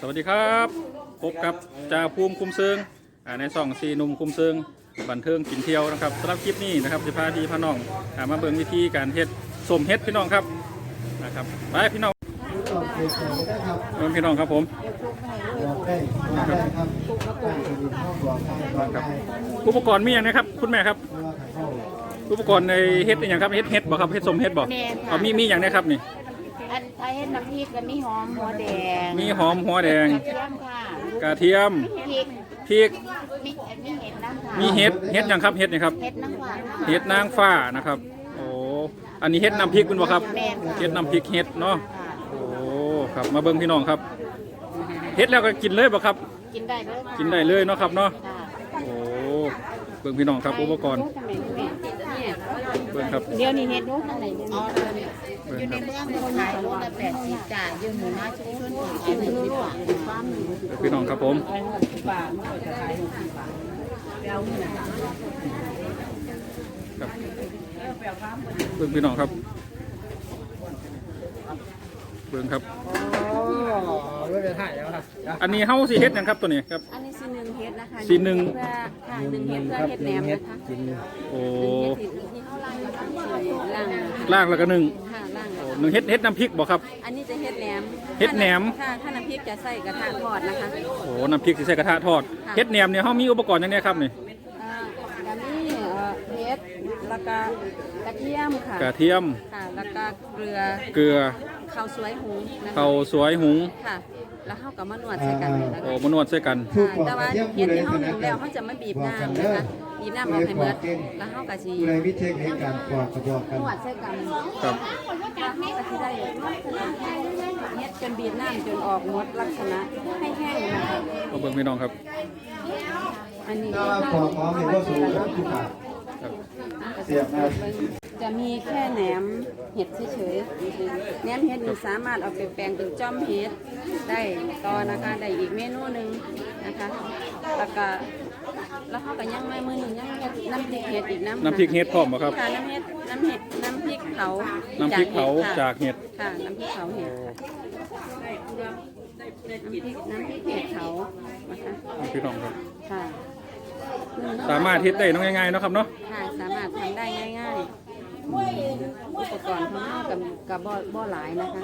สวัสดีครับ พบกับจ่าภูมิคุมเซิงอ่าในส่องสีหนุ่มคุมเซิงบันเทิงกินเที่ยวนะครับสำหรับคลิปนี้นะครับจะพาพี่พาน้องอ่ามาเบิ่งวิธีการเฮ็ดสมเฮ็ดพี่น้องครับนะครับไปพี่น้องตอบเด็กได้ครับเบิ่งพี่น้องครับผมบอกได้บอกได้ครับตั้งสวิตห้องบอกได้บอกได้อุปกรณ์มีอย่างนะครับ คุณแม่ครับเพราะว่าขันเข้าอุปกรณ์ในเฮ็ดอหย่างครับเฮ็ดเฮ็ดบ่ครับเฮ็ดสมเฮ็ดบ่แม่นค่ะเอามีมีอย่างนี้ครับนี่อันไทย เฮ็ดน้ำพริกกับมีหอมหัวแดงมีหอมหัวแดง กระเทียมค่ะกระเทียมพริกพริก มีมีเห็ดน้ำค่ะมีเฮ็ดเฮ็ดหยังครับเฮ็ดนี่ครับเห็ดน้ำหวานค่ะเฮ็ดนางฟ้านะครับ โอ้อันนี้เฮ็ดน้ำพริกคุณบ่ครับแม่นค่ะเฮ็ดน้ำพริกเฮ็ดเนาะค่ะโอ้ครับมาเบิ่งพี่น้องครับเฮ็ดแล้วก็กินเลยบ่ครับ กินได้เลยค่ะกินได้เลยเนาะครับเนาะค่ะโอ้เบิ่งพี่น้องครับอุปกรณ์ เบิ่งครับเดี๋ยวนี้เห็ดนู้นทางไหนเนี่ยอ๋อเบิ่งอยู่ในเมืองคนขายโลละแปดสิบจ่านอยู่หมู่บ้านชุมชนขายหนึ่งสิบบาทฟามหนึ่งพี่น้องครับผมครับเบิ่งพี่น้องครับ เบิ่งครับอันนี้เฮาสิเฮ็ดยังครับตัวนี้ครับ อันนี้สีหนึ่งเฮ็ดนะคะสีหนึ่งเพื่อค่ะหนึ่งเฮ็ดเพื่อเฮ็ดแหนมนะคะโอ้ ล่างล่างแล้วก็หนึ่งค่ะล่างโอ้หนึ่งเฮ็ดเฮ็ดน้ำพริกบ่ครับ อันนี้จะเฮ็ดแหนมเฮ็ดแหนม ค่ะถ้าน้ำพริกจะใส่กระทะทอดนะคะโอ้น้ำพริกสิใส่กระทะทอดเฮ็ดแหนมเนี่ยเฮามีอุปกรณ์หยังไงครับนี่อ่าอันนี้เอ่อเฮ็ดแล้วก็กระเทียมค่ะกระเทียมค่ะแล้วก็เกลือเกลือข้าวสวยหุงนะคะข้าวสวยหุงค่ะ แล้วเฮาก็มานวดใส่กันเลยนะคะโอ้มานวดใส่กันผู้ค่ะปอกแต่กว่าระเทียมเฮ็ผู้ดใดที่เฮาเป็นหนึ่นักงแล้วเฮาจะมาบีบน้ำนะคะ บีบน้ำออกให้หมดแล้วเฮาก็สิผู้ใดวิเทคในการปอกกระบอกกันนวดใส่กันครับแล้วเฮาก็สิได้ลักษณะเฮ็ดจนบีบน้ำจนออกหมดลักษณะให้แห้งนะคะมาเบิ่งพี่น้องครับอันนี้ถ้าปอกหอมเนี่ยก็สูงครับทุกบาทครับเสียบมาจะมีแค่แหนมเห็ดเฉยๆแหนมเห็ดนี่สามารถเอาไปแปลงเป็นจ้อมเห็ดได้ต่อนะคะได้อีกเมนูหนึ่งนะคะแล้วก็ แล้วเขาก็ยังไม่มือหนึ่งยังเฮ็ดน้ำพริกเห็ดอีกน้ำน้ำพริกเฮ็ดพร้อมบ่ครับ ค่ะน้ำเห็ดน้ำเห็ดน้ำพริกเผาน้ำพริกเผาจากเห็ดค่ะน้ำพริกเผาเห็ดน้ำพริกน้ำพริกเห็ดเผานะคะพี่น้องครับ ค่ะสามารถเฮ็ดได้เนาะง่ายๆเนาะครับเนาะค่ะสามารถทำได้ง่าย ๆ อุปกรณ์ของเรากับกับบ่บ่หลายนะคะ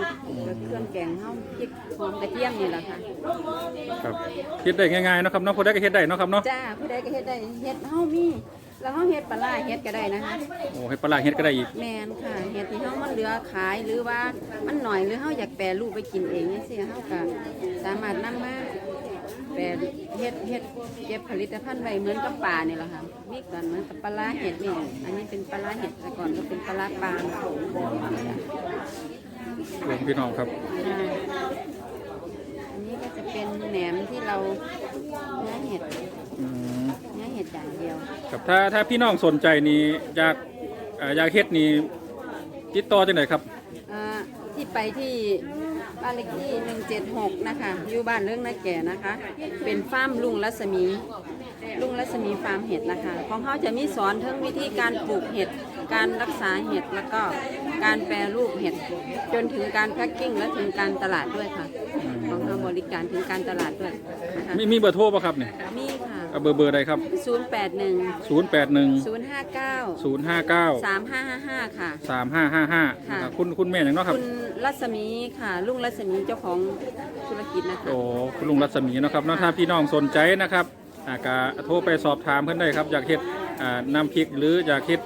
เครื่องแกงเฮาพริกหอมกระเทียมนี่แหละค่ะครับเฮ็ดได้ง่ายๆเนาะครับเนาะพอได้ก็เฮ็ดได้เนาะครับเนาะจ้าผู้ใดก็เฮ็ดได้เฮ็ดเฮามีแล้วเฮาเฮ็ดปลาร้าเฮ็ดก็ได้นะคะ โอ้เฮ็ดปลาร้าเฮ็ดก็ได้อีกแม่นค่ะเฮ็ดที่เฮามันเหลือขายหรือว่ามันหน่อยหรือเฮาอยากแปรรูปไปกินเองจังซี่เฮาก็สามารถนำมา แปรเฮ็ดเฮ็ดเก็บผลิตภัณฑ์ไว้เหมือนกับปลานี่แหละค่ะมีก่อนเหมือนกับปลาร้าเห็ดนี่อันนี้เป็นปลาร้าเห็ดแต่ก่อนก็เป็นปลาร้าปลาเบิ่งพี่น้องครับค่ะอันนี้ก็จะเป็นแหนมที่เราเนื้อเห็ดอืมเนื้อเห็ดอย่างเดียว ครับถ้าถ้าพี่น้องสนใจนี่อยากเอ่ออยากเฮ็ดนี่ติดต่อจังไดครับ อ่าที่ไปที่ บ้านเลขที่ 176 นะคะ อยู่บ้านเรื่องนาแก่นะคะ เป็นฟาร์มลุงรัศมี ลุงรัศมีฟาร์มเห็ดนะคะ ของเขาจะมีสอนทั้งวิธีการปลูกเห็ด การรักษาเห็ด แล้วก็การแปรรูปเห็ด จนถึงการแพ็คกิ้งและถึงการตลาดด้วยค่ะ ของเขาบริการถึงการตลาดด้วยนะคะมีมีเบอร์โทรป่ะครับเนี่ย มีค่ะ เอาเบอร์เบอร์ใดครับ081 081 059 059 3555ค่ะ 3555นะครับคุณคุณแม่หยังเนาะครับ คุณรัศมีค่ะ ลุงรัศมีเจ้าของธุรกิจนะคะ โอ้คุณลุงรัศมีเนาะครับเนาะถ้าพี่น้องสนใจนะครับอ่ากะโทรไปสอบถามเพิ่นได้ครับอยากเฮ็ดอ่าน้ำพริกหรืออยากเฮ็ด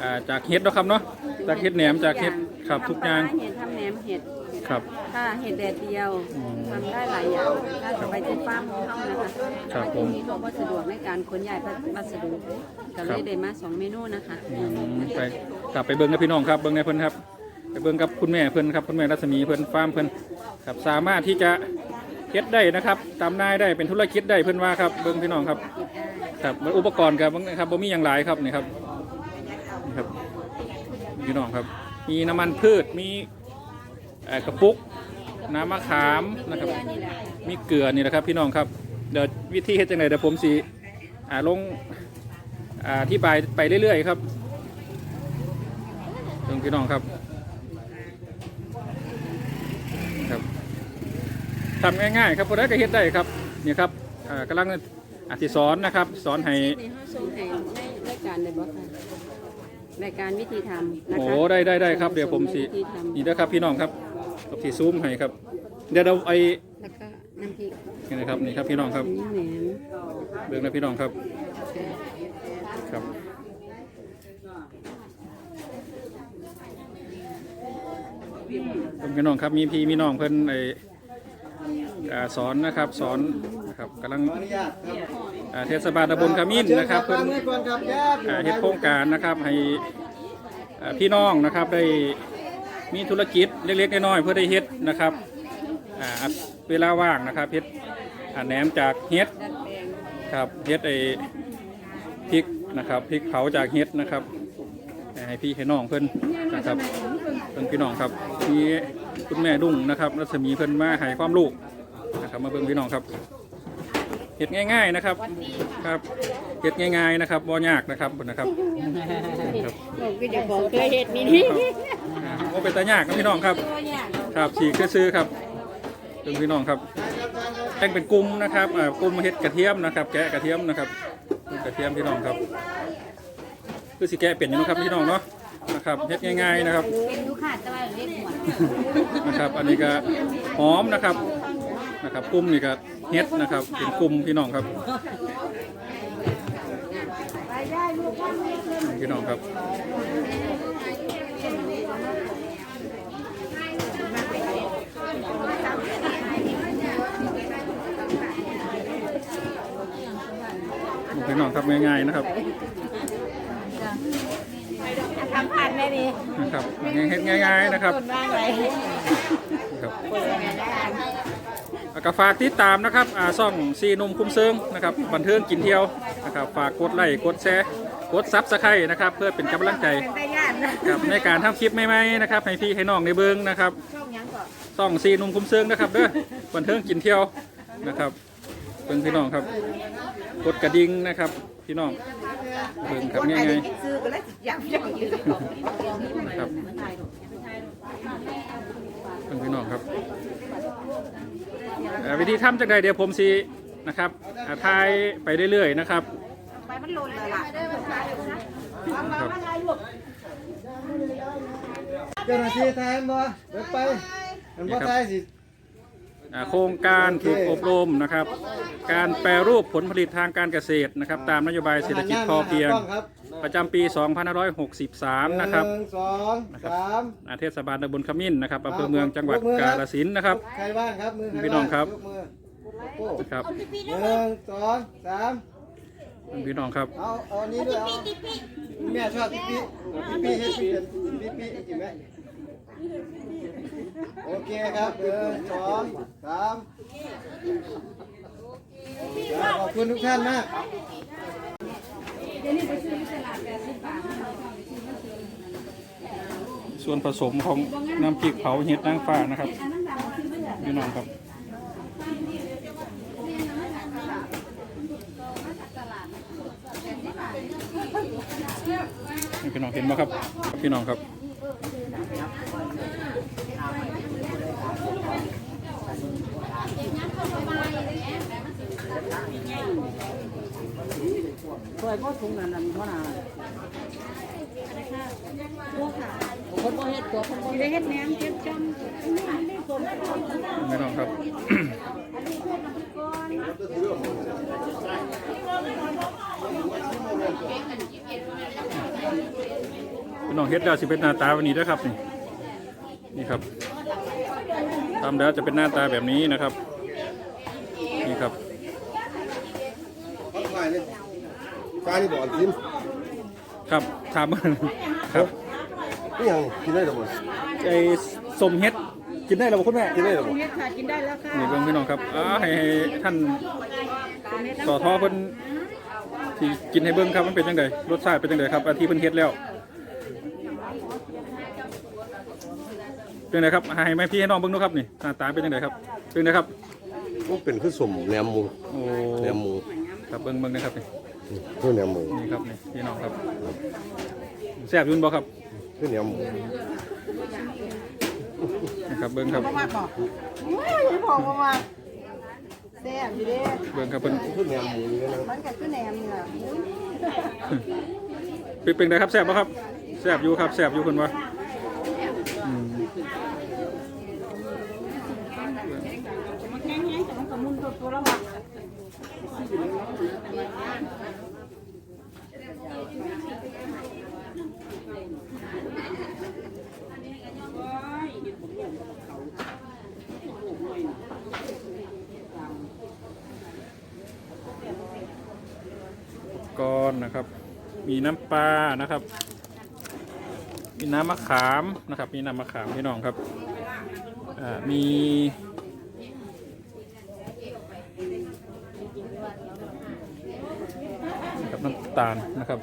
อ่าจากเฮ็ดเนาะครับเนาะจากเฮ็ดแหนมจากเฮ็ดครับทุกอย่าง ทำปลร้เห็ดทำแหนมเห็ด ครับ ถ้าเห็ดแดดเดียวอืมทำได้หลายอย่างถ้าจะไปที่ฟาร์มของเขานะคะครับผมที่นี่เขาก็สะดวกในการขนย้ายพัสดุก็เลยได้มาสองเมนูนะคะอืมไปกลับไปเบิ่งกับพี่น้องครับเบิ่งในเพิ่นครับไปเบิ่งกับคุณแม่เพิ่นครับคุณแม่รัศมีเพิ่นฟาร์มเพิ่นครับสามารถที่จะเฮ็ดได้นะครับตามนายได้เป็นธุรกิจได้เพิ่นว่าครับเบิ่งพี่น้องครับครับมันอุปกรณ์ครับครับบ่มีอย่างหลายครับนี่ครับนี่ครับพี่น้องครับ มีน้ำมันพืชมีเอ่อ กระปุกน้ำมะขามนะครับ มีเกลือนี่แหละครับพี่น้องครับ เดี๋ยววิธีเฮ็ดจังไดเดี๋ยวผมสิอ่าลงอ่าอธิบายไปเรื่อยๆครับเพิ่งพี่น้องครับครับทำง่ายๆครับคนได้ก็เฮ็ดได้ครับนี่ครับอ่ากำลังอธิสอนนะครับ สอนให้นี่เขาส่งให้ในรายการเลยบ่ค่ะรายการวิธีทำนะคะโอ้ได้ได้ได้ครับเดี๋ยวผมสิวิธีทำนี่นะครับพี่น้องครับ ผมสิซูมให้ครับ เดี๋ยวเราไอ้แล้วก็น้ำพริกนี่นะครับนี่ครับพี่น้องครับนี่แหนมเบิ่งนะพี่น้องครับค่ะครับเบิ่งพี่น้องครับมีพี่มีน้องเพิ่นไอ้อ่าสอนนะครับสอนนะครับกำลังขออนุญาตครับอ่าเทศบาลตำบลขมิ้นนะครับเพิ่เพิ่นนก่อนครับญาติอ่าเฮ็ดโครงการนะครับให้อ่าพี่น้องนะครับได้ มีธุรกิจเล็กๆน้อยๆเพื่อได้เฮ็ดนะครับอ่าเวลาว่างนะครับเฮ็ดอ่าแหนมจากเฮ็ดดัดแปลงครับเฮ็ดไอ้พริกนะครับพริกเผาจากเฮ็ดนะครับให้พี่ให้น้องเพิ่นนะครับเพิ่นพี่น้องครับมีคุณแม่ดุ้งนะครับรัศมีเพิ่นมาให้ความรู้นะครับมาเบิ่งพี่น้องครับเฮ็ดง่าย ๆนะครับครับเฮ็ดง่าย ๆนะครับบ่ยากนะครับเพิ่นนะครับครับผมก็จะบอกเคยเห็ดนี่ นี่อ่าบ่เป็นตายากนะพี่น้องครับตัวอย่างครับฉีกซื้อๆครับเพิ่นพี่น้องครับแบ่งเป็นกลุ่มนะครับอ่ากลุ่มเฮ็ดกระเทียมนะครับ แกะกระเทียมนะครับกระเทียมพี่น้องครับ คือสิแกะเป็นอยู่เนาะครับพี่น้องเนาะนะครับเฮ็ดง่ายๆนะครับเป็นลูกค้าแต่ว่าเล็กหัวนะครับ อันนี้ก็หอมนะครับนะครับกลุ่มนี่ก็เฮ็ดนะครับเป็นกลุ่มพี่น้องครับพี่น้องครับ พี่น้องครับง่ายๆนะครับทำผ่านได้ดีนะครับเฮ็ดง่าย ๆนะครับคนว่างไรครับแล้วก็ฝากติดตามนะครับอ่าซ่องซีหนุ่มคุ้มเซิงนะครับบันเทิงกินเที่ยวนะครับฝากกดไลค์กดแชร์กดซับสไครต์นะครับ เพื่อเป็นกำลังใจได้ยานนะครับในการทำคลิปใหม่ๆนะครับให้พี่ให้น้องในเบิ้งนะครับช่องยังก่อนซ่องซีหนุ่มคุ้มเซิงนะครับเด้อบันเทิงกินเที่ยวนะครับเบิ่งพี่น้องครับ กดกระดิ่งนะครับ พี่น้องเบิ่งครับง่ายซื้อก็แล้วยากอยากยืนๆครับเบิ่งพี่น้องครับเอ่อวิธีทำจากใดเดี๋ยวผมสีนะครับอ่าทายไปเรื่อยๆนะครับไปมันหล่นเลยล่ะครับเจ้าหน้าที่ทายบ่เดี๋ยวไปมันบ่ทายสิ อ่าโครงการฝึกอบรมนะครับ การแปรรูปผลผลิตทางการเกษตรนะครับ ตามนโยบายเศรษฐกิจพอเพียงครับประจำปี 2563 นะครับหนึ่งสองสามอาเทศบาลตำบลขมิ้นนะครับอำเภอเมืองจังหวัดกาฬสินธุ์นะครับ ใครบ้างครับมือใครพี่น้องครับ ยกมือโอ้ครับหนึ่งสองสามพี่น้องครับ เอาเอาอันนี้ด้วยเอาแม่ชอบปิ๊ปิ๊ปิ๊ปิ๊เฮ็ดปิ๊ปิ๊ปิ๊จริงไหม โอเคครับหนึ่งสองสามขอบคุณทุกท่านมากส่วนผสมของน้ำพริกเผาเห็ดนางฟ้านะครับพี่น้องครับพี่น้องเห็นไหมครับ พี่น้องครับ สวยก็ถุงนั้นนั่นเพราะน่ะคนบ่เฮ็ดตัวคนบ่ได้เฮ็ดแหนมเฮ็ดจำพี่น้องครับพี่น้องเฮ็ดแล้วสิเป็นหน้าตาวันนี้ด้วยครับนี่นี่ครับทำแล้วจะเป็นหน้าตาแบบนี้นะครับ นี่ครับ ฝ่ายนี่ ฝ่ายนี่บอกกินครับถามครับนี่ยังกินได้หรือเปล่าไอ้สมเฮ็ดกินได้หรือเปล่าคุณแม่กินได้หรือเปล่าเฮ็ดค่ะกินได้แล้วค่ะนี่เบิ่งพี่น้องครับอ่าให้ให้ท่านต่อท่อเพิ่นที่กินให้เบิ่งครับมันเป็นจังไดรสชาติเป็นจังไดครับอาที่เพิ่นเฮ็ดแล้วเป็นไงครับให้แม่พี่ให้น้องเบิ่งดูครับนี่หน้าตาเป็นจังไดครับเป็นไงครับมันเป็นคือสมแหนมหมูโอ้แหนมหมูครับเบิ่งเบิ่งนะครับนี่ คือแหนมหมูนี่ครับนี่พี่น้องครับแซ่บอยุ่นบ่ครับคือแหนมหมูนะครับเบิ้งครับ มากบอกว้ายพอมากแซ่บอยู่เด้เบิ้งครับเพิ่นคือแหนมหมูนี่นะมันกับคือแหนมนี่ล่ะ เป็นเป็นไงครับแซ่บปะครับแซ่บอยู่ครับแซ่บอยู่เพิ่นว่า นะครับ มีน้ำปลานะครับ มีน้ำมะขามนะครับ มีน้ำมะขามพี่น้องครับมีนะครับน้ำตาลนะครับ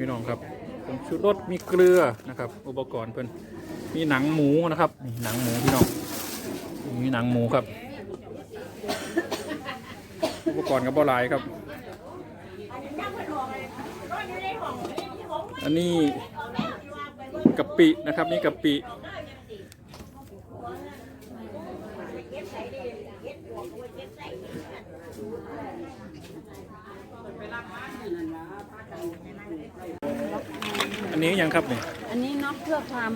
พี่น้องครับผงชูรสมีเกลือนะครับ อุปกรณ์เพิ่นมีหนังหมูนะครับนี่หนังหมูพี่น้องมีหนังหมูครับ อุปกรณ์กับบ่หลายครับ อันนี้กะปินะครับนี่กะปิ อันนี้ยังครับนี่อันนี้นอกเพื่อความ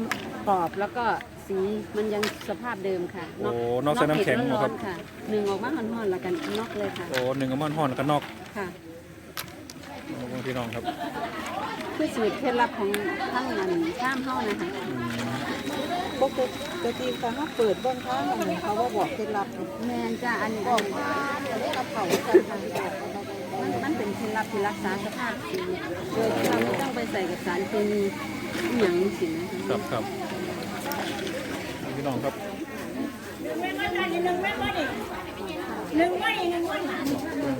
กรอบแล้วก็สีมันยังสภาพเดิมค่ะโอ้นอกใส่น้ำแข็งเผ็ดเหรอร้คอรับนๆค่ะหนึ่งออกมาห่อนๆแล้วกันนอกเลยค่ะโอ้หนึ่งอัลมอนด์ห่อนแล้วก็นอกค่ะ โอ้พี่น้องครับ คือสูตรเคล็ดลับของท่านนั้นข้ามเฮ้านะคะปกติถ้าเขาเปิดเบ้างข้างอันเขาว่าบอกเคล็ดลับแมนจ้าอันนี้บอกว่าเดี๋ยวนี้กับเขากันค่ะมันมันเป็นเคล็ดลับที่รักษาสภาพโดยที่เราไม่ต้องไปใส่กับสารเคมีอย่างสินะครับครับพี่น้องครับ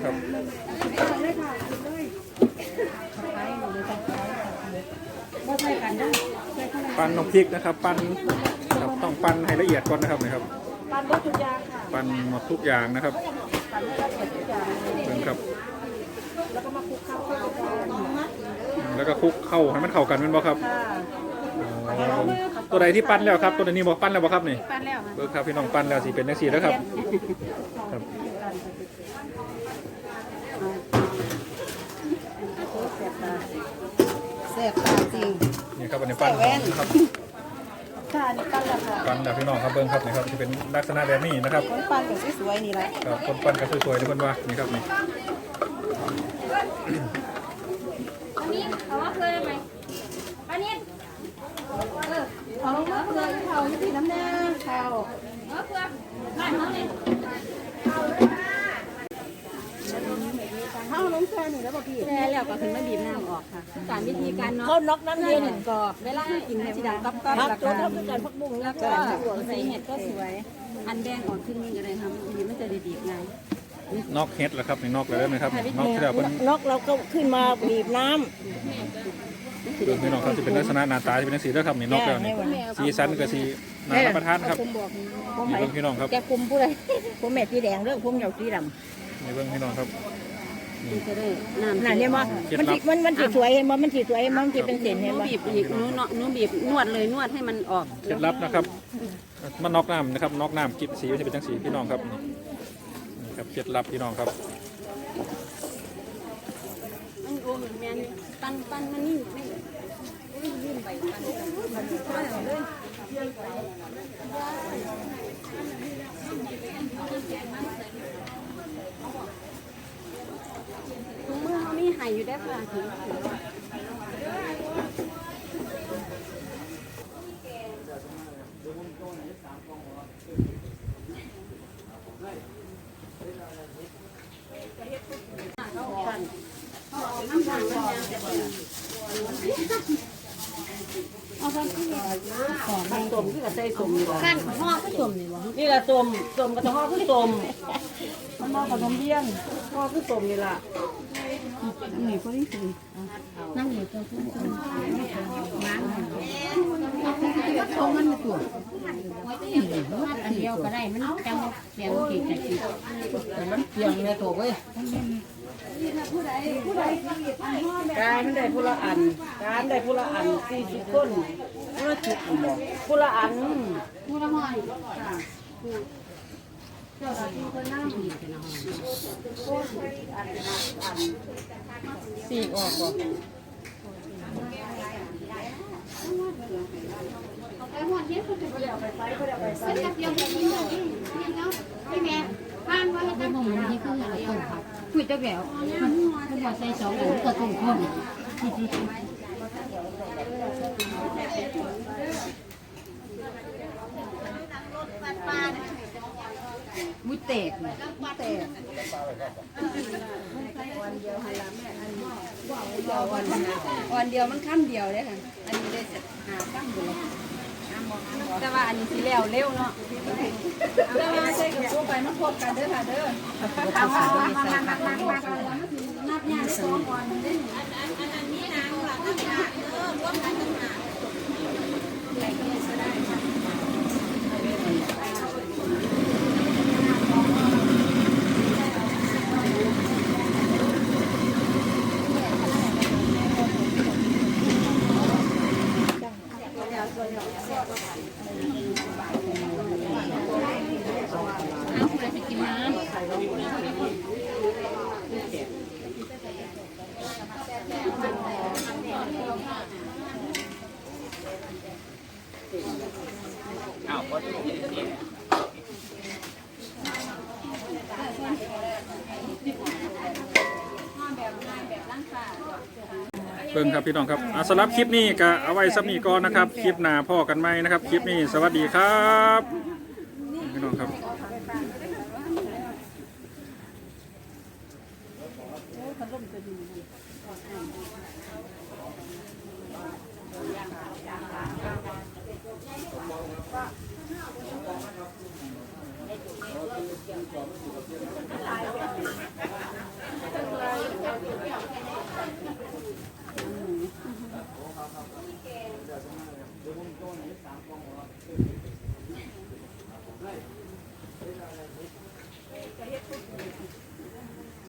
ครับบ่ ใช่กันเด้อใส่ข้างในปั้นนกพริกนะครับ ปั้นครับต้องปั้นให้ละเอียดก่อนนะครับนะครับปานวัตถุยางค่ะปั้นหมดทุกอย่างนะครับปานวัตถุยางเบิ่งครับ แล้วก็มาคลุกเข้าเข้ากันแล้วก็คลุกเข้าให้มันเข้ากันแมันบ่ครับค่ะอ๋อตัวใดที่ปั้นแล้วครับ ตัวนี้บอกปั้นแล้วบ่ครับนี่ปั้นแล้วค่ะเบิ่งครับพี่น้องปั้นแล้วสิเป็นจังซี่แล้วครับครับ แซ่บตาจริง นี่ ครับอันนี้ปั้นครับค่ะนี่ปั้นแล้วค่ะปั้นแล้วพี่น้องครับเบิ่งครับนี่ครับที่เป็นลักษณะแบบนี้นะครับคนปั้นแบบสวยๆนี่แหละครับคนปั้นก็สวยๆเลยเพิ่นว่านี่ครับนี่เอาลงมาเลยเขาอยู่ที่น้ำแดงเขาเขาลงแค่นี่แล้วบอกพี่แช่แล้วก็ถึงมาบีบน้ำออกค่ะสารวิธีการเนาะเขาน็อกน้ำเย็นกรอบเวลากินให้สีดำกับกับพักแล้วตัวก็ทำการพักบุ้งแล้วก็ใส่เห็ดก็สวย อันแดงออกขึ้นนี่ก็เลยทำดีไม่จะดีๆไงนอกเฮ็ดแล้วครับนี่นอกแล้วนะครับนอกที่แล้วเพิ่นนกเราก็ขึ้นมาบีบน้เบิ่งพี่น้องครับจะเป็นลักษณะหน้าตาจะเป็นจังซี่แล้วครับนี่นอกแล้วนี่สีสันก็สีน่ารับประทานครับำผมบอกผมนี่ไหนเบิ่งพี่น้องครับแกคุมผู้ใดผมแม่สีแดงเรื่องผมเหนียวสีดำนี่เบิ่งพี่น้องครับ มันจะได้น้ำนั่นเนี่ยมั้เคล็ดมันลัสิบมันมันสิสวยเห็นมั้มันสิสวยเห็นมั้มันสิเป็นเส้นหเห็นนูมั้บีบอีกหนูเนาะหนูบีบนวดเลยนวดให้มันออกเคล็ดลับนะครับมันนอกน้ำนะครับนอกน้ำกิบสีมันจะเป็นจังสีพี่น้องครับนี่นี่ครับเคล็ดลับพี่น้องครับมันโอ้เหมือนแมนปั้นปั้นมันนี่ไม่ยื่นไปปั้นถุงมือเขามี หายอยู่ได้ค่ะถึงถึงขั้นต้มที่กับใส่ต้มนี่ล่ะขั้นห่มนี่บ่นี่ละต้มต้มกับห่อคือต้มมันห่อขนมเบี้ยนห่อคือต้มนี่ล่ะ นี่ก็นี่คือนั่งอยู่ตรงนี้น้ำก็ชงมันตัวอันเดียวก็ได้มันจังเสียงกี่กะทิแต่มันเพียงในตัวเว้ยการได้ผู้ละอัน การได้ผู้ละอันสี่สิบคนผู้ละจุดบอกผู้ละอันผู้ละหอย ปีกออกบ่เป็นนุ่มที่คืออะไรต้มครับคุยตะแหววมันมันบอกใส่สองหมูกระตุ้งคน มุ้ยเตกเนี่ยวันเดียวมันขั้นเดียวเลยค่ะอันนี้ได้หาขั้นเดียวแต่ว่าอันนี้สีแล้วเร็วเนาะแต่ว่าใส่กับพวกไปมันพบกันเด้อค่ะเด้อเอามามามามามามานับยาสองก่อนเด้อเอา ครับพี่น้องครับอะสำหรับคลิปนี้ก็เอาไว้สักนี้ก่อนนะครับ คลิปหน้าพ่อกันไหมนะครับ คลิปนี้สวัสดีครับ